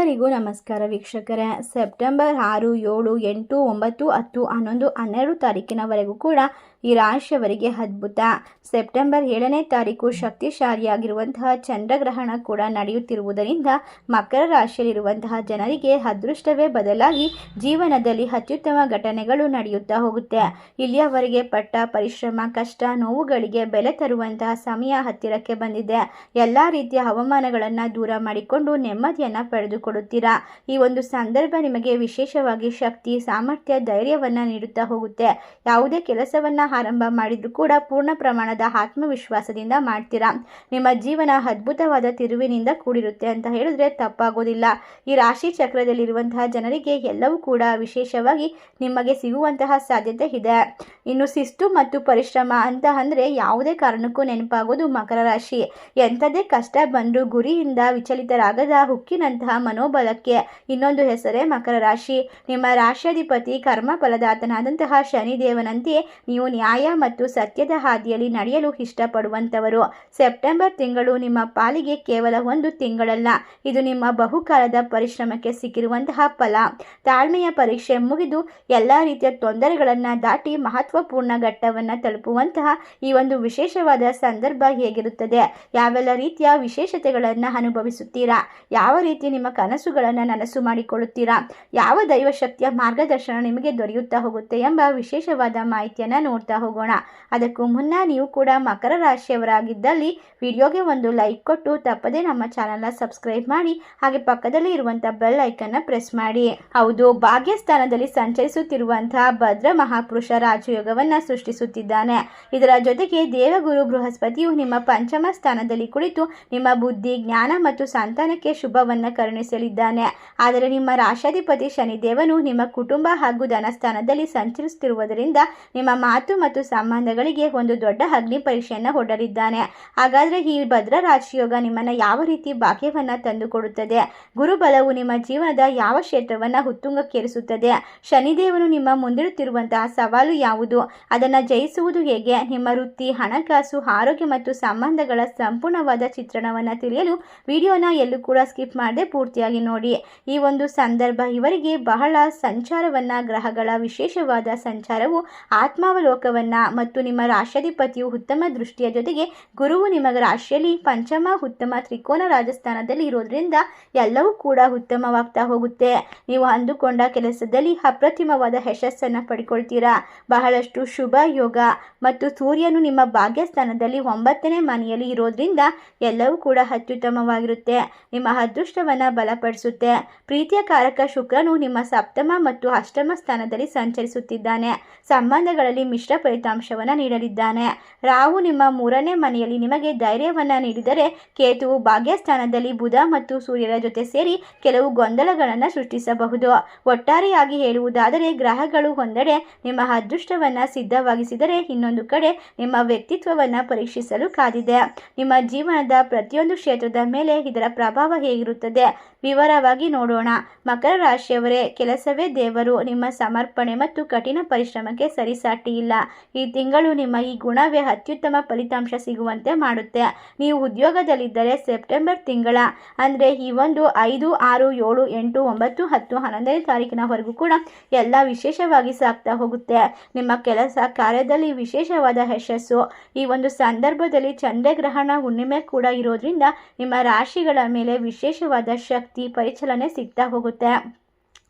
ಎಲ್ಲರಿಗೂ ನಮಸ್ಕಾರ. ವೀಕ್ಷಕರೇ ಸೆಪ್ಟೆಂಬರ್ ಆರು ಏಳು ಎಂಟು ಒಂಬತ್ತು ಹತ್ತು ಹನ್ನೊಂದು ಹನ್ನೆರಡು ತಾರೀಕಿನವರೆಗೂ ಕೂಡ ಈ ರಾಶಿಯವರಿಗೆ ಅದ್ಭುತ. ಸೆಪ್ಟೆಂಬರ್ ಏಳನೇ ತಾರೀಕು ಶಕ್ತಿಶಾಲಿಯಾಗಿರುವಂತಹ ಚಂದ್ರಗ್ರಹಣ ಕೂಡ ನಡೆಯುತ್ತಿರುವುದರಿಂದ ಮಕರ ರಾಶಿಯಲ್ಲಿರುವಂತಹ ಜನರಿಗೆ ಅದೃಷ್ಟವೇ ಬದಲಾಗಿ ಜೀವನದಲ್ಲಿ ಅತ್ಯುತ್ತಮ ಘಟನೆಗಳು ನಡೆಯುತ್ತಾ ಹೋಗುತ್ತೆ. ಇಲ್ಲಿಯವರೆಗೆ ಪಟ್ಟ ಪರಿಶ್ರಮ, ಕಷ್ಟ, ನೋವುಗಳಿಗೆ ಬೆಲೆ ತರುವಂತಹ ಸಮಯ ಹತ್ತಿರಕ್ಕೆ ಬಂದಿದೆ. ಎಲ್ಲ ರೀತಿಯ ಹವಾಮಾನಗಳನ್ನು ದೂರ ಮಾಡಿಕೊಂಡು ನೆಮ್ಮದಿಯನ್ನು ಪಡೆದುಕೊಳ್ಳುತ್ತೀರಾ? ಈ ಒಂದು ಸಂದರ್ಭ ನಿಮಗೆ ವಿಶೇಷವಾಗಿ ಶಕ್ತಿ, ಸಾಮರ್ಥ್ಯ, ಧೈರ್ಯವನ್ನು ನೀಡುತ್ತಾ ಹೋಗುತ್ತೆ. ಯಾವುದೇ ಕೆಲಸವನ್ನು ಆರಂಭ ಮಾಡಿದ್ರು ಕೂಡ ಪೂರ್ಣ ಪ್ರಮಾಣದ ಆತ್ಮವಿಶ್ವಾಸದಿಂದ ಮಾಡ್ತೀರಾ? ನಿಮ್ಮ ಜೀವನ ಅದ್ಭುತವಾದ ತಿರುವಿನಿಂದ ಕೂಡಿರುತ್ತೆ ಅಂತ ಹೇಳಿದ್ರೆ ತಪ್ಪಾಗೋದಿಲ್ಲ. ಈ ರಾಶಿ ಚಕ್ರದಲ್ಲಿರುವಂತಹ ಜನರಿಗೆ ಎಲ್ಲವೂ ಕೂಡ ವಿಶೇಷವಾಗಿ ನಿಮಗೆ ಸಿಗುವಂತಹ ಸಾಧ್ಯತೆ ಇದೆ. ಇನ್ನು ಶಿಸ್ತು ಮತ್ತು ಪರಿಶ್ರಮ ಅಂತ ಅಂದರೆ ಯಾವುದೇ ಕಾರಣಕ್ಕೂ ನೆನಪಾಗೋದು ಮಕರ ರಾಶಿ. ಎಂಥದೇ ಕಷ್ಟ ಬಂದರೂ ಗುರಿಯಿಂದ ವಿಚಲಿತರಾಗದ ಹುಕ್ಕಿನಂತಹ ಮನೋಬಲಕ್ಕೆ ಇನ್ನೊಂದು ಹೆಸರೇ ಮಕರ ರಾಶಿ. ನಿಮ್ಮ ರಾಶ್ಯಾಧಿಪತಿ ಕರ್ಮ ಫಲದಾತನಾದಂತಹ ಶನಿದೇವನಂತೆ ನೀವು ನ್ಯಾಯ ಮತ್ತು ಸತ್ಯದ ಹಾದಿಯಲ್ಲಿ ನಡೆಯಲು ಇಷ್ಟಪಡುವಂಥವರು. ಸೆಪ್ಟೆಂಬರ್ ತಿಂಗಳು ನಿಮ್ಮ ಪಾಲಿಗೆ ಕೇವಲ ಒಂದು ತಿಂಗಳಲ್ಲ. ಇದು ನಿಮ್ಮ ಬಹುಕಾಲದ ಪರಿಶ್ರಮಕ್ಕೆ ಸಿಕ್ಕಿರುವಂತಹ ಫಲ. ತಾಳ್ಮೆಯ ಪರೀಕ್ಷೆ ಮುಗಿದು ಎಲ್ಲ ರೀತಿಯ ತೊಂದರೆಗಳನ್ನು ದಾಟಿ ಮಹತ್ವಪೂರ್ಣ ಘಟ್ಟವನ್ನು ತಲುಪುವಂತಹ ಈ ಒಂದು ವಿಶೇಷವಾದ ಸಂದರ್ಭ ಹೇಗಿರುತ್ತದೆ? ಯಾವೆಲ್ಲ ರೀತಿಯ ವಿಶೇಷತೆಗಳನ್ನು ಅನುಭವಿಸುತ್ತೀರಾ? ಯಾವ ರೀತಿ ನಿಮ್ಮ ಕನಸುಗಳನ್ನು ನನಸು ಮಾಡಿಕೊಳ್ಳುತ್ತೀರಾ? ಯಾವ ದೈವಶಕ್ತಿಯ ಮಾರ್ಗದರ್ಶನ ನಿಮಗೆ ದೊರೆಯುತ್ತಾ ಹೋಗುತ್ತೆ ಎಂಬ ವಿಶೇಷವಾದ ಮಾಹಿತಿಯನ್ನು ನೋಡ್ತಾ ಹೋಗೋಣ. ಅದಕ್ಕೂ ಮುನ್ನ ನೀವು ಕೂಡ ಮಕರ ರಾಶಿಯವರಾಗಿದ್ದಲ್ಲಿ ವಿಡಿಯೋಗೆ ಒಂದು ಲೈಕ್ ಕೊಟ್ಟು ತಪ್ಪದೇ ನಮ್ಮ ಚಾನಲ್ನ ಸಬ್ಸ್ಕ್ರೈಬ್ ಮಾಡಿ, ಹಾಗೆ ಪಕ್ಕದಲ್ಲಿ ಇರುವಂಥ ಬೆಲ್ ಐಕನ್ನ ಪ್ರೆಸ್ ಮಾಡಿ. ಹೌದು, ಭಾಗ್ಯಸ್ಥಾನದಲ್ಲಿ ಸಂಚರಿಸುತ್ತಿರುವಂತಹ ಭದ್ರ ಮಹಾಪುರುಷ ರಾಜಯೋಗವನ್ನು ಸೃಷ್ಟಿಸುತ್ತಿದ್ದಾನೆ. ಇದರ ಜೊತೆಗೆ ದೇವಗುರು ಬೃಹಸ್ಪತಿಯು ನಿಮ್ಮ ಪಂಚಮ ಸ್ಥಾನದಲ್ಲಿ ಕುಳಿತು ನಿಮ್ಮ ಬುದ್ಧಿ, ಜ್ಞಾನ ಮತ್ತು ಸಂತಾನಕ್ಕೆ ಶುಭವನ್ನು ಕರುಣಿಸಲಿದ್ದಾನೆ. ಆದರೆ ನಿಮ್ಮ ರಾಶಾಧಿಪತಿ ಶನಿದೇವನು ನಿಮ್ಮ ಕುಟುಂಬ ಹಾಗೂ ಧನಸ್ಥಾನದಲ್ಲಿ ಸಂಚರಿಸುತ್ತಿರುವುದರಿಂದ ನಿಮ್ಮ ಮಾತು ಮತ್ತು ಸಂಬಂಧಗಳಿಗೆ ಒಂದು ದೊಡ್ಡ ಅಗ್ನಿ ಪರೀಕ್ಷೆಯನ್ನು ಹೊಡಲಿದ್ದಾನೆ ಹಾಗಾದರೆ ಈ ಭದ್ರ ರಾಜಯೋಗ ನಿಮ್ಮನ್ನು ಯಾವ ರೀತಿ ಭಾಗ್ಯವನ್ನು ತಂದುಕೊಡುತ್ತದೆ? ಗುರುಬಲವು ನಿಮ್ಮ ಜೀವನದ ಯಾವ ಕ್ಷೇತ್ರವನ್ನು ಉತ್ತುಂಗಕ್ಕೇರಿಸುತ್ತದೆ? ಶನಿದೇವನು ನಿಮ್ಮ ಮುಂದಿಡುತ್ತಿರುವಂತಹ ಸವಾಲು ಯಾವುದು? ಅದನ್ನು ಜಯಿಸುವುದು ಹೇಗೆ? ನಿಮ್ಮ ವೃತ್ತಿ, ಹಣಕಾಸು, ಆರೋಗ್ಯ ಮತ್ತು ಸಂಬಂಧಗಳ ಸಂಪೂರ್ಣವಾದ ಚಿತ್ರಣವನ್ನು ತಿಳಿಯಲು ವಿಡಿಯೋನ ಎಲ್ಲೂ ಕೂಡ ಸ್ಕಿಪ್ ಮಾಡದೆ ಪೂರ್ತಿಯಾಗಿ ನೋಡಿ. ಈ ಒಂದು ಸಂದರ್ಭ ಇವರಿಗೆ ಬಹಳ ಸಂಚಾರವನ್ನು, ಗ್ರಹಗಳ ವಿಶೇಷವಾದ ಸಂಚಾರವು ಆತ್ಮಾವಲೋಕವನ್ನು ಮತ್ತು ನಿಮ್ಮ ರಾಷ್ಟ್ರಾಧಿಪತಿಯು ಉತ್ತಮ ದೃಷ್ಟಿಯ ಜೊತೆಗೆ ಗುರುವು ನಿಮ್ಮ ರಾಶಿಯಲ್ಲಿ ಪಂಚಮ, ಉತ್ತಮ ತ್ರಿಕೋನ ರಾಜಸ್ಥಾನದಲ್ಲಿ ಇರೋದ್ರಿಂದ ಎಲ್ಲವೂ ಕೂಡ ಉತ್ತಮವಾಗ್ತಾ ಹೋಗುತ್ತೆ. ನೀವು ಅಂದುಕೊಂಡ ಕೆಲಸದಲ್ಲಿ ಅಪ್ರತಿಮವಾದ ಯಶಸ್ಸನ್ನು ಪಡ್ಕೊಳ್ತೀರಾ. ಬಹಳಷ್ಟು ಶುಭ, ಯೋಗ ಮತ್ತು ಸೂರ್ಯನು ನಿಮ್ಮ ಭಾಗ್ಯಸ್ಥಾನದಲ್ಲಿ ಒಂಬತ್ತನೇ ಮನೆಯಲ್ಲಿ ಇರೋದ್ರಿಂದ ಎಲ್ಲವೂ ಕೂಡ ಅತ್ಯುತ್ತಮವಾಗಿರುತ್ತೆ. ನಿಮ್ಮ ಅದೃಷ್ಟವನ್ನು ಬಲಪಡಿಸುತ್ತೆ. ಪ್ರೀತಿಯ ಕಾರಕ ಶುಕ್ರನು ನಿಮ್ಮ ಸಪ್ತಮ ಮತ್ತು ಅಷ್ಟಮ ಸ್ಥಾನದಲ್ಲಿ ಸಂಚರಿಸುತ್ತಿದ್ದಾನೆ. ಸಂಬಂಧಗಳಲ್ಲಿ ಮಿಶ್ರ ಫಲಿತಾಂಶವನ್ನು ನೀಡಲಿದ್ದಾನೆ. ರಾಹು ನಿಮ್ಮ ಮೂರನೇ ಮನೆಯಲ್ಲಿ ನಿಮಗೆ ಧೈರ್ಯವನ್ನು ನೀಡಿದರೆ ಕೇತುವು ಭಾಗ್ಯಸ್ಥಾನದಲ್ಲಿ ಬುಧ ಮತ್ತು ಸೂರ್ಯರ ಜೊತೆ ಸೇರಿ ಕೆಲವು ಗೊಂದಲಗಳನ್ನು ಸೃಷ್ಟಿಸಬಹುದು. ಒಟ್ಟಾರೆಯಾಗಿ ಹೇಳುವುದಾದರೆ ಗ್ರಹಗಳು ಒಂದೆಡೆ ನಿಮ್ಮ ಅದೃಷ್ಟವನ್ನು ಸಿದ್ಧವಾಗಿಸಿದರೆ ಇನ್ನೊಂದು ಕಡೆ ನಿಮ್ಮ ವ್ಯಕ್ತಿತ್ವವನ್ನು ಪರೀಕ್ಷಿಸಲು ಕಾದಿದೆ. ನಿಮ್ಮ ಜೀವನದ ಪ್ರತಿಯೊಂದು ಕ್ಷೇತ್ರದ ಮೇಲೆ ಇದರ ಪ್ರಭಾವ ಹೇಗಿರುತ್ತದೆ? ವಿವರವಾಗಿ ನೋಡೋಣ. ಮಕರ ರಾಶಿಯವರೇ, ಕೆಲಸವೇ ದೇವರು. ನಿಮ್ಮ ಸಮರ್ಪಣೆ ಮತ್ತು ಕಠಿಣ ಪರಿಶ್ರಮಕ್ಕೆ ಸರಿಸಾಟಿ ಇಲ್ಲ. ಈ ತಿಂಗಳು ನಿಮ್ಮ ಈ ಗುಣವೇ ಅತ್ಯುತ್ತಮ ಫಲಿತಾಂಶ ಸಿಗುವಂತೆ ಮಾಡುತ್ತೆ. ನೀವು ಉದ್ಯೋಗದಲ್ಲಿದ್ದರೆ ಸೆಪ್ಟೆಂಬರ್ ತಿಂಗಳ, ಅಂದರೆ ಈ ಒಂದು ಐದು, ಆರು, ಏಳು, ಎಂಟು, ಒಂಬತ್ತು, ಹತ್ತು, ಹನ್ನೊಂದನೇ ತಾರೀಕಿನವರೆಗೂ ಕೂಡ ಎಲ್ಲ ವಿಶೇಷವಾಗಿ ಸಾಗ್ತಾ ಹೋಗುತ್ತೆ. ನಿಮ್ಮ ಕೆಲಸ ಕಾರ್ಯದಲ್ಲಿ ವಿಶೇಷವಾದ ಯಶಸ್ಸು. ಈ ಒಂದು ಸಂದರ್ಭದಲ್ಲಿ ಚಂದ್ರಗ್ರಹಣ ಹುಣ್ಣಿಮೆ ಕೂಡ ಇರೋದ್ರಿಂದ ನಿಮ್ಮ ರಾಶಿಗಳ ಮೇಲೆ ವಿಶೇಷವಾದ ಶಕ್ತಿ, ಪರಿಚಲನೆ ಸಿಗ್ತಾ ಹೋಗುತ್ತೆ.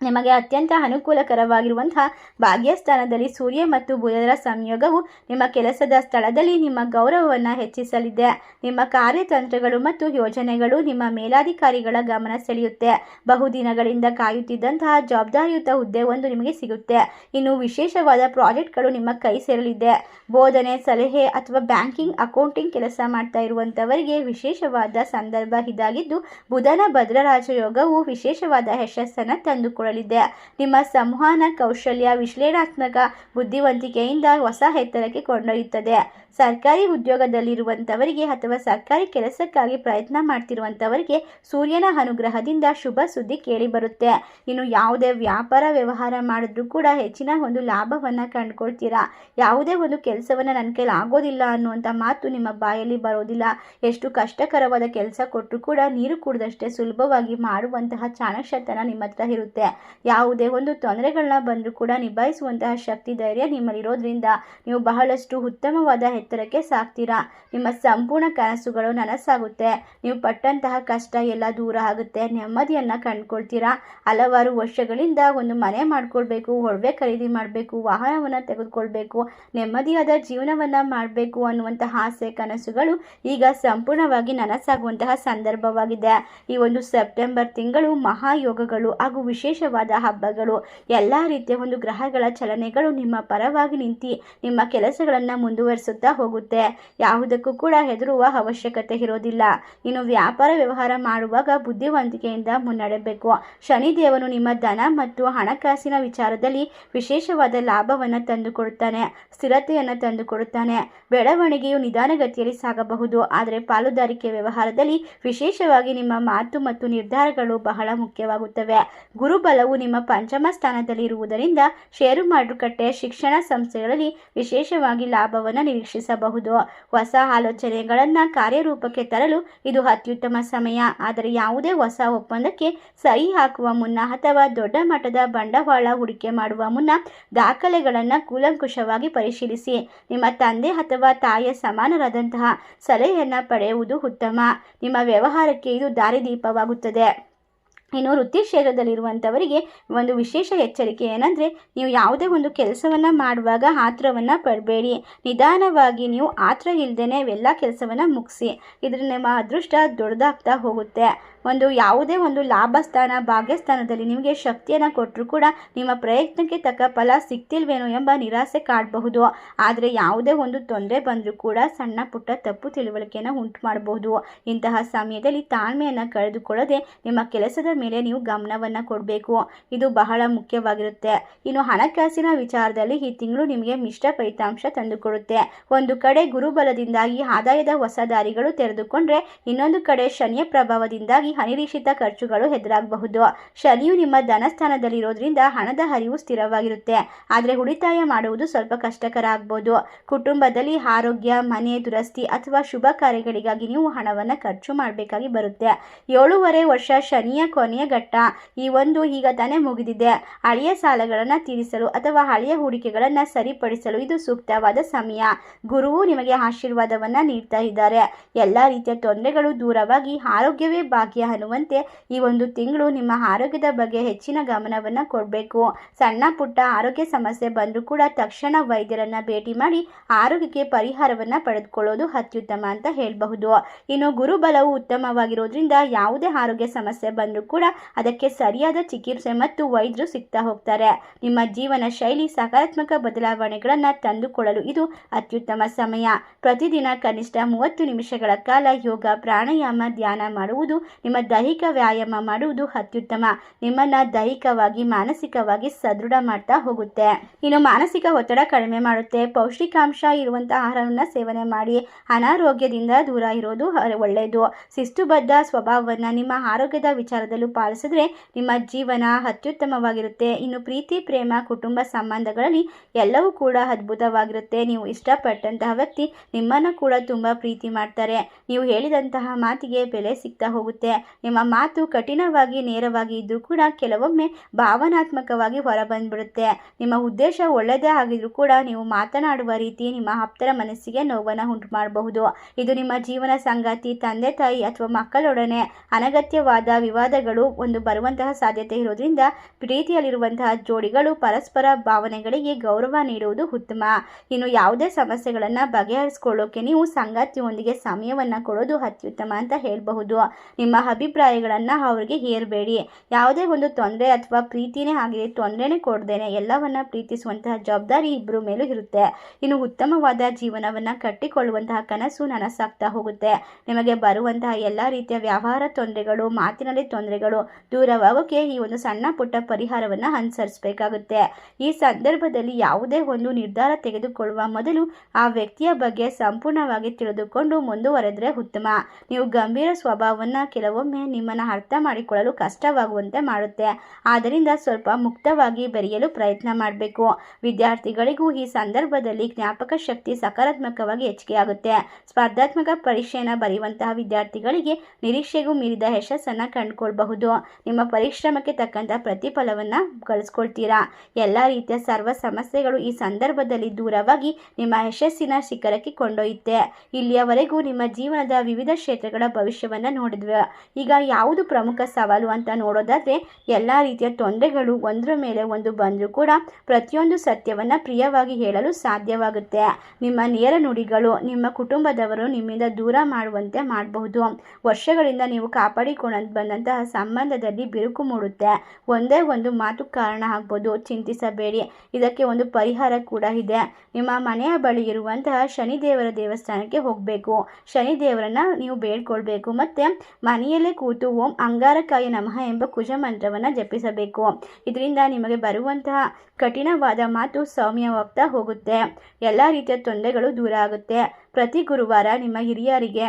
ನಿಮಗೆ ಅತ್ಯಂತ ಅನುಕೂಲಕರವಾಗಿರುವಂತಹ ಭಾಗ್ಯಸ್ಥಾನದಲ್ಲಿ ಸೂರ್ಯ ಮತ್ತು ಬುಧರ ಸಂಯೋಗವು ನಿಮ್ಮ ಕೆಲಸದ ಸ್ಥಳದಲ್ಲಿ ನಿಮ್ಮ ಗೌರವವನ್ನು ಹೆಚ್ಚಿಸಲಿದೆ. ನಿಮ್ಮ ಕಾರ್ಯತಂತ್ರಗಳು ಮತ್ತು ಯೋಜನೆಗಳು ನಿಮ್ಮ ಮೇಲಾಧಿಕಾರಿಗಳ ಗಮನ ಸೆಳೆಯುತ್ತೆ. ಬಹುದಿನಗಳಿಂದ ಕಾಯುತ್ತಿದ್ದಂತಹ ಜವಾಬ್ದಾರಿಯುತ ಹುದ್ದೆ ಒಂದು ನಿಮಗೆ ಸಿಗುತ್ತೆ. ಇನ್ನು ವಿಶೇಷವಾದ ಪ್ರಾಜೆಕ್ಟ್ಗಳು ನಿಮ್ಮ ಕೈ ಸೇರಲಿದೆ. ಬೋಧನೆ, ಸಲಹೆ ಅಥವಾ ಬ್ಯಾಂಕಿಂಗ್, ಅಕೌಂಟಿಂಗ್ ಕೆಲಸ ಮಾಡ್ತಾ ಇರುವಂಥವರಿಗೆ ವಿಶೇಷವಾದ ಸಂದರ್ಭ ಇದಾಗಿದ್ದು, ಬುಧನ ಭದ್ರರಾಜ ಯೋಗವು ವಿಶೇಷವಾದ ಯಶಸ್ಸನ್ನು ತಂದುಕೊಳ್ಳ ತಂದುಕೊಡಲಿದೆ ನಿಮ್ಮ ಸಂವಹನ ಕೌಶಲ್ಯ ವಿಶ್ಲೇಷಣಾತ್ಮಕ ಬುದ್ಧಿವಂತಿಕೆಯಿಂದ ಹೊಸ ಎತ್ತರಕ್ಕೆ ಕೊಂಡೊಯ್ಯುತ್ತದೆ. ಸರ್ಕಾರಿ ಉದ್ಯೋಗದಲ್ಲಿರುವಂಥವರಿಗೆ ಅಥವಾ ಸರ್ಕಾರಿ ಕೆಲಸಕ್ಕಾಗಿ ಪ್ರಯತ್ನ ಮಾಡ್ತಿರುವಂಥವರಿಗೆ ಸೂರ್ಯನ ಅನುಗ್ರಹದಿಂದ ಶುಭ ಸುದ್ದಿ ಕೇಳಿಬರುತ್ತೆ. ಇನ್ನು ಯಾವುದೇ ವ್ಯಾಪಾರ ವ್ಯವಹಾರ ಮಾಡಿದ್ರೂ ಕೂಡ ಹೆಚ್ಚಿನ ಒಂದು ಲಾಭವನ್ನು ಕಂಡುಕೊಳ್ತೀರಾ? ಯಾವುದೇ ಒಂದು ಕೆಲಸವನ್ನು ನನ್ನ ಕೈಲಿ ಆಗೋದಿಲ್ಲ ಅನ್ನುವಂಥ ಮಾತು ನಿಮ್ಮ ಬಾಯಲ್ಲಿ ಬರೋದಿಲ್ಲ. ಎಷ್ಟು ಕಷ್ಟಕರವಾದ ಕೆಲಸ ಕೊಟ್ಟರೂ ಕೂಡ ನೀರು ಕುಡಿದಷ್ಟೇ ಸುಲಭವಾಗಿ ಮಾಡುವಂತಹ ಚಾಣಕ್ಷತನ ನಿಮ್ಮ ಹತ್ರ ಇರುತ್ತೆ. ಯಾವುದೇ ಒಂದು ತೊಂದರೆಗಳನ್ನ ಬಂದರೂ ಕೂಡ ನಿಭಾಯಿಸುವಂತಹ ಶಕ್ತಿ, ಧೈರ್ಯ ನಿಮ್ಮಲ್ಲಿರೋದ್ರಿಂದ ನೀವು ಬಹಳಷ್ಟು ಉತ್ತಮವಾದ ಎತ್ತರಕ್ಕೆ ಸಾಕ್ತೀರಾ ನಿಮ್ಮ ಸಂಪೂರ್ಣ ಕನಸುಗಳು ನನಸಾಗುತ್ತೆ. ನೀವು ಪಟ್ಟಂತಹ ಕಷ್ಟ ಎಲ್ಲ ದೂರ ಆಗುತ್ತೆ. ನೆಮ್ಮದಿಯನ್ನು ಕಂಡುಕೊಳ್ತೀರಾ. ಹಲವಾರು ವರ್ಷಗಳಿಂದ ಒಂದು ಮನೆ ಮಾಡ್ಕೊಳ್ಬೇಕು, ಒಡವೆ ಖರೀದಿ ಮಾಡಬೇಕು, ವಾಹನವನ್ನು ತೆಗೆದುಕೊಳ್ಬೇಕು, ನೆಮ್ಮದಿಯಾದ ಜೀವನವನ್ನು ಮಾಡಬೇಕು ಅನ್ನುವಂತಹ ಆಸೆ, ಕನಸುಗಳು ಈಗ ಸಂಪೂರ್ಣವಾಗಿ ನನಸಾಗುವಂತಹ ಸಂದರ್ಭವಾಗಿದೆ. ಈ ಒಂದು ಸೆಪ್ಟೆಂಬರ್ ತಿಂಗಳು ಮಹಾಯೋಗಗಳು ಹಾಗೂ ವಿಶೇಷವಾದ ಹಬ್ಬಗಳು. ಎಲ್ಲ ರೀತಿಯ ಒಂದು ಗ್ರಹಗಳ ಚಲನೆಗಳು ನಿಮ್ಮ ಪರವಾಗಿ ನಿಂತಿ ನಿಮ್ಮ ಕೆಲಸಗಳನ್ನು ಮುಂದುವರಿಸುತ್ತಾ ಹೋಗುತ್ತೆ. ಯಾವುದಕ್ಕೂ ಕೂಡ ಹೆದರುವ ಅವಶ್ಯಕತೆ ಇರೋದಿಲ್ಲ. ಇನ್ನು ವ್ಯಾಪಾರ ವ್ಯವಹಾರ ಮಾಡುವಾಗ ಬುದ್ಧಿವಂತಿಕೆಯಿಂದ ಮುನ್ನಡೆಯಬೇಕು ಶನಿದೇವನು ನಿಮ್ಮ ಧನ ಮತ್ತು ಹಣಕಾಸಿನ ವಿಚಾರದಲ್ಲಿ ವಿಶೇಷವಾದ ಲಾಭವನ್ನು ತಂದುಕೊಡುತ್ತಾನೆ, ಸ್ಥಿರತೆಯನ್ನು ತಂದುಕೊಡುತ್ತಾನೆ. ಬೆಳವಣಿಗೆಯು ನಿಧಾನಗತಿಯಲ್ಲಿ ಸಾಗಬಹುದು. ಆದರೆ ಪಾಲುದಾರಿಕೆ ವ್ಯವಹಾರದಲ್ಲಿ ವಿಶೇಷವಾಗಿ ನಿಮ್ಮ ಮಾತು ಮತ್ತು ನಿರ್ಧಾರಗಳು ಬಹಳ ಮುಖ್ಯವಾಗುತ್ತವೆ. ಗುರುಬಲವು ನಿಮ್ಮ ಪಂಚಮ ಸ್ಥಾನದಲ್ಲಿ ಇರುವುದರಿಂದ ಷೇರು ಮಾರುಕಟ್ಟೆ, ಶಿಕ್ಷಣ ಸಂಸ್ಥೆಗಳಲ್ಲಿ ವಿಶೇಷವಾಗಿ ಲಾಭವನ್ನು ನಿರೀಕ್ಷಿಸಬಹುದು. ಹೊಸ ಆಲೋಚನೆಗಳನ್ನು ಕಾರ್ಯರೂಪಕ್ಕೆ ತರಲು ಇದು ಅತ್ಯುತ್ತಮ ಸಮಯ. ಆದರೆ ಯಾವುದೇ ಹೊಸ ಒಪ್ಪಂದಕ್ಕೆ ಸಹಿ ಹಾಕುವ ಮುನ್ನ ಅಥವಾ ದೊಡ್ಡ ಮಟ್ಟದ ಬಂಡವಾಳ ಹೂಡಿಕೆ ಮಾಡುವ ಮುನ್ನ ದಾಖಲೆಗಳನ್ನು ಕೂಲಂಕುಷವಾಗಿ ಪರಿಶೀಲಿಸಿ. ನಿಮ್ಮ ತಂದೆ ಅಥವಾ ತಾಯಿಯ ಸಮಾನರಾದಂತಹ ಸಲಹೆಯನ್ನು ಪಡೆಯುವುದು ಉತ್ತಮ. ನಿಮ್ಮ ವ್ಯವಹಾರಕ್ಕೆ ಇದು ದಾರಿದೀಪವಾಗುತ್ತದೆ. ಇನ್ನು ವೃತ್ತಿ ಕ್ಷೇತ್ರದಲ್ಲಿರುವಂಥವರಿಗೆ ಒಂದು ವಿಶೇಷ ಎಚ್ಚರಿಕೆ ಏನಂದರೆ ನೀವು ಯಾವುದೇ ಒಂದು ಕೆಲಸವನ್ನು ಮಾಡುವಾಗ ಆತ್ರವನ್ನು ಪಡಬೇಡಿ. ನಿಧಾನವಾಗಿ ನೀವು ಆತ್ರ ಇಲ್ಲದೇ ಎಲ್ಲ ಕೆಲಸವನ್ನು ಮುಗಿಸಿ. ಇದರಿಂದ ನಿಮ್ಮ ಅದೃಷ್ಟ ದೊಡ್ಡದಾಗ್ತಾ ಹೋಗುತ್ತೆ. ಒಂದು ಯಾವುದೇ ಒಂದು ಲಾಭ ಸ್ಥಾನ ಭಾಗ್ಯಸ್ಥಾನದಲ್ಲಿ ನಿಮಗೆ ಶಕ್ತಿಯನ್ನು ಕೊಟ್ಟರೂ ಕೂಡ ನಿಮ್ಮ ಪ್ರಯತ್ನಕ್ಕೆ ತಕ್ಕ ಫಲ ಸಿಗ್ತಿಲ್ವೇನೋ ಎಂಬ ನಿರಾಸೆ ಕಾಡಬಹುದು. ಆದರೆ ಯಾವುದೇ ಒಂದು ತೊಂದರೆ ಬಂದರೂ ಕೂಡ ಸಣ್ಣ ಪುಟ್ಟ ತಪ್ಪು ತಿಳುವಳಿಕೆಯನ್ನು ಉಂಟು ಮಾಡಬಹುದು ಇಂತಹ ಸಮಯದಲ್ಲಿ ತಾಳ್ಮೆಯನ್ನು ಕಳೆದುಕೊಳ್ಳದೆ ನಿಮ್ಮ ಕೆಲಸದ ಮೇಲೆ ನೀವು ಗಮನವನ್ನು ಕೊಡಬೇಕು. ಇದು ಬಹಳ ಮುಖ್ಯವಾಗಿರುತ್ತೆ. ಇನ್ನು ಹಣಕಾಸಿನ ವಿಚಾರದಲ್ಲಿ ಈ ತಿಂಗಳು ನಿಮಗೆ ಮಿಶ್ರ ಫಲಿತಾಂಶ ತಂದುಕೊಡುತ್ತೆ. ಒಂದು ಕಡೆ ಗುರುಬಲದಿಂದಾಗಿ ಆದಾಯದ ಹೊಸ ದಾರಿಗಳು ತೆರೆದುಕೊಂಡ್ರೆ ಇನ್ನೊಂದು ಕಡೆ ಶನಿಯ ಪ್ರಭಾವದಿಂದಾಗಿ ಅನಿರೀಕ್ಷಿತ ಖರ್ಚುಗಳು ಎದುರಾಗಬಹುದು. ಶನಿಯು ನಿಮ್ಮ ಧನಸ್ಥಾನದಲ್ಲಿರೋದ್ರಿಂದ ಹಣದ ಹರಿವು ಸ್ಥಿರವಾಗಿರುತ್ತೆ. ಆದರೆ ಉಳಿತಾಯ ಮಾಡುವುದು ಸ್ವಲ್ಪ ಕಷ್ಟಕರ ಆಗ್ಬೋದು. ಕುಟುಂಬದಲ್ಲಿ ಆರೋಗ್ಯ, ಮನೆ, ದುರಸ್ತಿ ಅಥವಾ ಶುಭ ಕಾರ್ಯಗಳಿಗಾಗಿ ನೀವು ಹಣವನ್ನು ಖರ್ಚು ಮಾಡಬೇಕಾಗಿ ಬರುತ್ತೆ. ಏಳೂವರೆ ವರ್ಷ ಶನಿಯ ಕೊನೆಯ ಘಟ್ಟ. ಈ ಒಂದು ಈಗ ತಾನೇ ಮುಗಿದಿದೆ. ಹಳೆಯ ಸಾಲಗಳನ್ನು ತೀರಿಸಲು ಅಥವಾ ಹಳೆಯ ಹೂಡಿಕೆಗಳನ್ನು ಸರಿಪಡಿಸಲು ಇದು ಸೂಕ್ತವಾದ ಸಮಯ. ಗುರುವು ನಿಮಗೆ ಆಶೀರ್ವಾದವನ್ನು ನೀಡ್ತಾ ಇದ್ದಾರೆ. ಎಲ್ಲ ರೀತಿಯ ತೊಂದರೆಗಳು ದೂರವಾಗಿ ಆರೋಗ್ಯವೇ ಭಾಗ್ಯ ಅನ್ನುವಂತೆ ಈ ಒಂದು ತಿಂಗಳು ನಿಮ್ಮ ಆರೋಗ್ಯದ ಬಗ್ಗೆ ಹೆಚ್ಚಿನ ಗಮನವನ್ನು ಕೊಡಬೇಕು. ಸಣ್ಣ ಪುಟ್ಟ ಆರೋಗ್ಯ ಸಮಸ್ಯೆ ಬಂದರೂ ಕೂಡ ತಕ್ಷಣ ವೈದ್ಯರನ್ನು ಭೇಟಿ ಮಾಡಿ ಆರೋಗ್ಯಕ್ಕೆ ಪರಿಹಾರವನ್ನು ಪಡೆದುಕೊಳ್ಳೋದು ಅತ್ಯುತ್ತಮ ಅಂತ ಹೇಳಬಹುದು. ಇನ್ನು ಗುರುಬಲವು ಉತ್ತಮವಾಗಿರೋದ್ರಿಂದ ಯಾವುದೇ ಆರೋಗ್ಯ ಸಮಸ್ಯೆ ಬಂದರೂ ಕೂಡ ಅದಕ್ಕೆ ಸರಿಯಾದ ಚಿಕಿತ್ಸೆ ಮತ್ತು ವೈದ್ಯರು ಸಿಗ್ತಾ ಹೋಗ್ತಾರೆ. ನಿಮ್ಮ ಜೀವನ ಶೈಲಿ, ಸಕಾರಾತ್ಮಕ ಬದಲಾವಣೆಗಳನ್ನು ತಂದುಕೊಳ್ಳಲು ಇದು ಅತ್ಯುತ್ತಮ ಸಮಯ. ಪ್ರತಿದಿನ ಕನಿಷ್ಠ ಮೂವತ್ತು ನಿಮಿಷಗಳ ಕಾಲ ಯೋಗ, ಪ್ರಾಣಾಯಾಮ, ಧ್ಯಾನ ಮಾಡುವುದು ನಿಮ್ಮ ದೈಹಿಕ ವ್ಯಾಯಾಮ ಮಾಡುವುದು ಅತ್ಯುತ್ತಮ. ನಿಮ್ಮನ್ನು ದೈಹಿಕವಾಗಿ, ಮಾನಸಿಕವಾಗಿ ಸದೃಢ ಮಾಡ್ತಾ ಹೋಗುತ್ತೆ. ಇನ್ನು ಮಾನಸಿಕ ಒತ್ತಡ ಕಡಿಮೆ ಮಾಡುತ್ತೆ. ಪೌಷ್ಟಿಕಾಂಶ ಇರುವಂತಹ ಆಹಾರವನ್ನು ಸೇವನೆ ಮಾಡಿ. ಅನಾರೋಗ್ಯದಿಂದ ದೂರ ಇರೋದು ಒಳ್ಳೆಯದು ಶಿಸ್ತುಬದ್ಧ ಸ್ವಭಾವವನ್ನು ನಿಮ್ಮ ಆರೋಗ್ಯದ ವಿಚಾರದಲ್ಲೂ ಪಾಲಿಸಿದ್ರೆ ನಿಮ್ಮ ಜೀವನ ಅತ್ಯುತ್ತಮವಾಗಿರುತ್ತೆ. ಇನ್ನು ಪ್ರೀತಿ, ಪ್ರೇಮ, ಕುಟುಂಬ ಸಂಬಂಧಗಳಲ್ಲಿ ಎಲ್ಲವೂ ಕೂಡ ಅದ್ಭುತವಾಗಿರುತ್ತೆ. ನೀವು ಇಷ್ಟಪಟ್ಟಂತಹ ವ್ಯಕ್ತಿ ನಿಮ್ಮನ್ನು ಕೂಡ ತುಂಬ ಪ್ರೀತಿ ಮಾಡ್ತಾರೆ. ನೀವು ಹೇಳಿದಂತಹ ಮಾತಿಗೆ ಬೆಲೆ ಸಿಗ್ತಾ ಹೋಗುತ್ತೆ. ನಿಮ್ಮ ಮಾತು ಕಠಿಣವಾಗಿ, ನೇರವಾಗಿ ಇದ್ದರೂ ಕೂಡ ಕೆಲವೊಮ್ಮೆ ಭಾವನಾತ್ಮಕವಾಗಿ ಹೊರಬಂದ್ಬಿಡುತ್ತೆ. ನಿಮ್ಮ ಉದ್ದೇಶ ಒಳ್ಳೆಯದೇ ಆಗಿದ್ರೂ ಕೂಡ ನೀವು ಮಾತನಾಡುವ ರೀತಿ ನಿಮ್ಮ ಆಪ್ತರ ಮನಸ್ಸಿಗೆ ನೋವನ್ನು ಉಂಟು ಮಾಡಬಹುದು ಇದು ನಿಮ್ಮ ಜೀವನ ಸಂಗಾತಿ, ತಂದೆ, ತಾಯಿ ಅಥವಾ ಮಕ್ಕಳೊಡನೆ ಅನಗತ್ಯವಾದ ವಿವಾದಗಳು ಒಂದು ಬರುವಂತಹ ಸಾಧ್ಯತೆ ಇರೋದ್ರಿಂದ ಪ್ರೀತಿಯಲ್ಲಿರುವಂತಹ ಜೋಡಿಗಳು ಪರಸ್ಪರ ಭಾವನೆಗಳಿಗೆ ಗೌರವ ನೀಡುವುದು ಉತ್ತಮ. ಇನ್ನು ಯಾವುದೇ ಸಮಸ್ಯೆಗಳನ್ನು ಬಗೆಹರಿಸಿಕೊಳ್ಳೋಕೆ ನೀವು ಸಂಗಾತಿಯೊಂದಿಗೆ ಸಮಯವನ್ನು ಕೊಡೋದು ಅತ್ಯುತ್ತಮ ಅಂತ ಹೇಳಬಹುದು. ನಿಮ್ಮ ಅಭಿಪ್ರಾಯಗಳನ್ನು ಅವರಿಗೆ ಹೇರಬೇಡಿ ಯಾವುದೇ ಒಂದು ತೊಂದರೆ ಅಥವಾ ಪ್ರೀತಿನೇ ಆಗಲಿ ತೊಂದರೆನೇ ಕೊಡ್ದೇನೆ ಎಲ್ಲವನ್ನು ಪ್ರೀತಿಸುವಂತಹ ಜವಾಬ್ದಾರಿ ಇಬ್ಬರ ಮೇಲೂ ಇರುತ್ತೆ. ಇನ್ನು ಉತ್ತಮವಾದ ಜೀವನವನ್ನು ಕಟ್ಟಿಕೊಳ್ಳುವಂತಹ ಕನಸು ನನಸಾಗ್ತಾ ಹೋಗುತ್ತೆ. ನಿಮಗೆ ಬರುವಂತಹ ಎಲ್ಲ ರೀತಿಯ ವ್ಯವಹಾರ ತೊಂದರೆಗಳು, ಮಾತಿನಲ್ಲಿ ತೊಂದರೆಗಳು ದೂರವಾಗೋಕೆ ಈ ಒಂದು ಸಣ್ಣ ಪುಟ್ಟ ಪರಿಹಾರವನ್ನು ಅನುಸರಿಸಬೇಕಾಗುತ್ತೆ. ಈ ಸಂದರ್ಭದಲ್ಲಿ ಯಾವುದೇ ಒಂದು ನಿರ್ಧಾರ ತೆಗೆದುಕೊಳ್ಳುವ ಮೊದಲು ಆ ವ್ಯಕ್ತಿಯ ಬಗ್ಗೆ ಸಂಪೂರ್ಣವಾಗಿ ತಿಳಿದುಕೊಂಡು ಮುಂದುವರೆದರೆ ಉತ್ತಮ. ನೀವು ಗಂಭೀರ ಸ್ವಭಾವವನ್ನು ಕೆಲವೊಮ್ಮೆ ನಿಮ್ಮನ್ನು ಅರ್ಥ ಮಾಡಿಕೊಳ್ಳಲು ಕಷ್ಟವಾಗುವಂತೆ ಮಾಡುತ್ತೆ. ಆದ್ದರಿಂದ ಸ್ವಲ್ಪ ಮುಕ್ತವಾಗಿ ಬೆರೆಯಲು ಪ್ರಯತ್ನ ಮಾಡಬೇಕು. ವಿದ್ಯಾರ್ಥಿಗಳಿಗೂ ಈ ಸಂದರ್ಭದಲ್ಲಿ ಜ್ಞಾಪಕ ಶಕ್ತಿ ಸಕಾರಾತ್ಮಕವಾಗಿ ಹೆಚ್ಚಿಗೆಯಾಗುತ್ತೆ. ಸ್ಪರ್ಧಾತ್ಮಕ ಪರೀಕ್ಷೆಯನ್ನು ಬರೆಯುವಂತಹ ವಿದ್ಯಾರ್ಥಿಗಳಿಗೆ ನಿರೀಕ್ಷೆಗೂ ಮೀರಿದ ಯಶಸ್ಸನ್ನು ಕಂಡುಕೊಳ್ಬಹುದು. ನಿಮ್ಮ ಪರಿಶ್ರಮಕ್ಕೆ ತಕ್ಕಂಥ ಪ್ರತಿಫಲವನ್ನು ಗಳಿಸ್ಕೊಳ್ತೀರಾ? ಎಲ್ಲ ರೀತಿಯ ಸರ್ವ ಸಮಸ್ಯೆಗಳು ಈ ಸಂದರ್ಭದಲ್ಲಿ ದೂರವಾಗಿ ನಿಮ್ಮ ಯಶಸ್ಸಿನ ಶಿಖರಕ್ಕೆ ಕೊಂಡೊಯ್ಯುತ್ತೆ. ಇಲ್ಲಿಯವರೆಗೂ ನಿಮ್ಮ ಜೀವನದ ವಿವಿಧ ಕ್ಷೇತ್ರಗಳ ಭವಿಷ್ಯವನ್ನು ನೋಡಿದ್ವಿ. ಈಗ ಯಾವುದು ಪ್ರಮುಖ ಸವಾಲು ಅಂತ ನೋಡೋದಾದರೆ ಎಲ್ಲ ರೀತಿಯ ತೊಂದರೆಗಳು ಒಂದರ ಮೇಲೆ ಒಂದು ಬಂದರೂ ಕೂಡ ಪ್ರತಿಯೊಂದು ಸತ್ಯವನ್ನು ಪ್ರಿಯವಾಗಿ ಹೇಳಲು ಸಾಧ್ಯವಾಗುತ್ತೆ. ನಿಮ್ಮ ನೇರ ನುಡಿಗಳು, ನಿಮ್ಮ ಕುಟುಂಬದವರು ನಿಮ್ಮಿಂದ ದೂರ ಮಾಡುವಂತೆ ಮಾಡಬಹುದು. ವರ್ಷಗಳಿಂದ ನೀವು ಕಾಪಾಡಿಕೊಂಡು ಬಂದಂತಹ ಸಂಬಂಧದಲ್ಲಿ ಬಿರುಕು ಮೂಡುತ್ತೆ. ಒಂದೇ ಒಂದು ಮಾತು ಕಾರಣ ಆಗ್ಬೋದು. ಚಿಂತಿಸಬೇಡಿ. ಇದಕ್ಕೆ ಒಂದು ಪರಿಹಾರ ಕೂಡ ಇದೆ. ನಿಮ್ಮ ಮನೆಯ ಬಳಿ ಇರುವಂತಹ ಶನಿದೇವರ ದೇವಸ್ಥಾನಕ್ಕೆ ಹೋಗಬೇಕು. ಶನಿದೇವರನ್ನ ನೀವು ಬೇಡ್ಕೊಳ್ಬೇಕು. ಮತ್ತು ಮನೆಯಲ್ಲೇ ಕೂತು, ಓಂ ಅಂಗಾರಕಾಯ ನಮಃ ಎಂಬ ಕುಜ ಮಂತ್ರವನ್ನು ಜಪಿಸಬೇಕು. ಇದರಿಂದ ನಿಮಗೆ ಬರುವಂತಹ ಕಠಿಣವಾದ ಮಾತು ಸೌಮ್ಯವಾಗ್ತಾ ಹೋಗುತ್ತೆ. ಎಲ್ಲ ರೀತಿಯ ತೊಂದರೆಗಳು ದೂರ ಆಗುತ್ತೆ. ಪ್ರತಿ ಗುರುವಾರ ನಿಮ್ಮ ಹಿರಿಯರಿಗೆ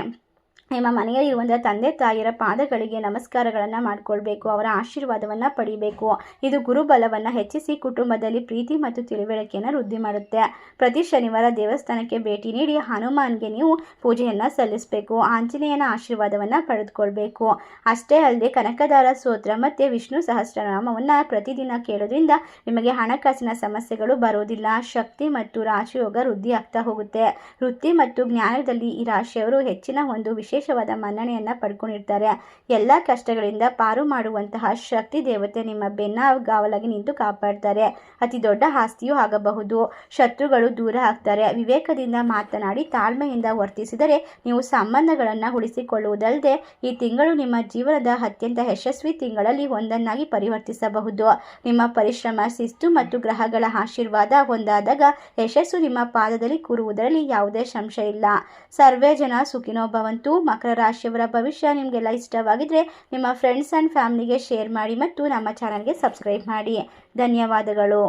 ನಿಮ್ಮ ಮನೆಯಲ್ಲಿರುವಂಥ ತಂದೆ ತಾಯಿಯರ ಪಾದಗಳಿಗೆ ನಮಸ್ಕಾರಗಳನ್ನು ಮಾಡಿಕೊಳ್ಬೇಕು, ಅವರ ಆಶೀರ್ವಾದವನ್ನು ಪಡಿಬೇಕು. ಇದು ಗುರುಬಲವನ್ನು ಹೆಚ್ಚಿಸಿ ಕುಟುಂಬದಲ್ಲಿ ಪ್ರೀತಿ ಮತ್ತು ತಿಳುವಳಿಕೆಯನ್ನು ವೃದ್ಧಿ ಮಾಡುತ್ತೆ. ಪ್ರತಿ ಶನಿವಾರ ದೇವಸ್ಥಾನಕ್ಕೆ ಭೇಟಿ ನೀಡಿ ಹನುಮಾನ್ಗೆ ನೀವು ಪೂಜೆಯನ್ನು ಸಲ್ಲಿಸಬೇಕು, ಆಂಜನೇಯನ ಆಶೀರ್ವಾದವನ್ನು ಪಡೆದುಕೊಳ್ಬೇಕು. ಅಷ್ಟೇ ಅಲ್ಲದೆ ಕನಕದಾರ ಸ್ತೋತ್ರ ಮತ್ತು ವಿಷ್ಣು ಸಹಸ್ರನಾಮವನ್ನು ಪ್ರತಿದಿನ ಕೇಳೋದ್ರಿಂದ ನಿಮಗೆ ಹಣಕಾಸಿನ ಸಮಸ್ಯೆಗಳು ಬರೋದಿಲ್ಲ, ಶಕ್ತಿ ಮತ್ತು ರಾಶಿಯೋಗ ವೃದ್ಧಿ ಆಗ್ತಾ ಹೋಗುತ್ತೆ. ವೃತ್ತಿ ಮತ್ತು ಜ್ಞಾನದಲ್ಲಿ ಈ ರಾಶಿಯವರು ಹೆಚ್ಚಿನ ಒಂದು ವಿಶೇಷ ವಿಶೇಷವಾದ ಮನ್ನಣೆಯನ್ನು ಪಡ್ಕೊಂಡಿರ್ತಾರೆ. ಎಲ್ಲ ಕಷ್ಟಗಳಿಂದ ಪಾರು ಮಾಡುವಂತಹ ಶಕ್ತಿ ದೇವತೆ ನಿಮ್ಮ ಬೆನ್ನ ಗಾವಲಾಗಿ ನಿಂತು ಕಾಪಾಡ್ತಾರೆ. ಅತಿ ದೊಡ್ಡ ಆಸ್ತಿಯೂ ಆಗಬಹುದು. ಶತ್ರುಗಳು ದೂರ ಆಗ್ತಾರೆ. ವಿವೇಕದಿಂದ ಮಾತನಾಡಿ ತಾಳ್ಮೆಯಿಂದ ವರ್ತಿಸಿದರೆ ನೀವು ಸಂಬಂಧಗಳನ್ನು ಉಳಿಸಿಕೊಳ್ಳುವುದಲ್ಲದೆ ಈ ತಿಂಗಳು ನಿಮ್ಮ ಜೀವನದ ಅತ್ಯಂತ ಯಶಸ್ವಿ ತಿಂಗಳಲ್ಲಿ ಒಂದನ್ನಾಗಿ ಪರಿವರ್ತಿಸಬಹುದು. ನಿಮ್ಮ ಪರಿಶ್ರಮ, ಶಿಸ್ತು ಮತ್ತು ಗ್ರಹಗಳ ಆಶೀರ್ವಾದ ಒಂದಾದಾಗ ಯಶಸ್ಸು ನಿಮ್ಮ ಪಾದದಲ್ಲಿ ಕೂರುವುದರಲ್ಲಿ ಯಾವುದೇ ಸಂಶಯ ಇಲ್ಲ ಸರ್ವೇ ಜನ ಸುಖಿನೋ ಭವಂತು ಮಕರ ರಾಶಿಯವರ ಭವಿಷ್ಯ ನಿಮಗೆಲ್ಲ ಇಷ್ಟವಾಗಿದ್ದರೆ ನಿಮ್ಮ ಫ್ರೆಂಡ್ಸ್ ಆ್ಯಂಡ್ ಫ್ಯಾಮ್ಲಿಗೆ ಶೇರ್ ಮಾಡಿ ಮತ್ತು ನಮ್ಮ ಚಾನಲ್ಗೆ ಸಬ್ಸ್ಕ್ರೈಬ್ ಮಾಡಿ. ಧನ್ಯವಾದಗಳು.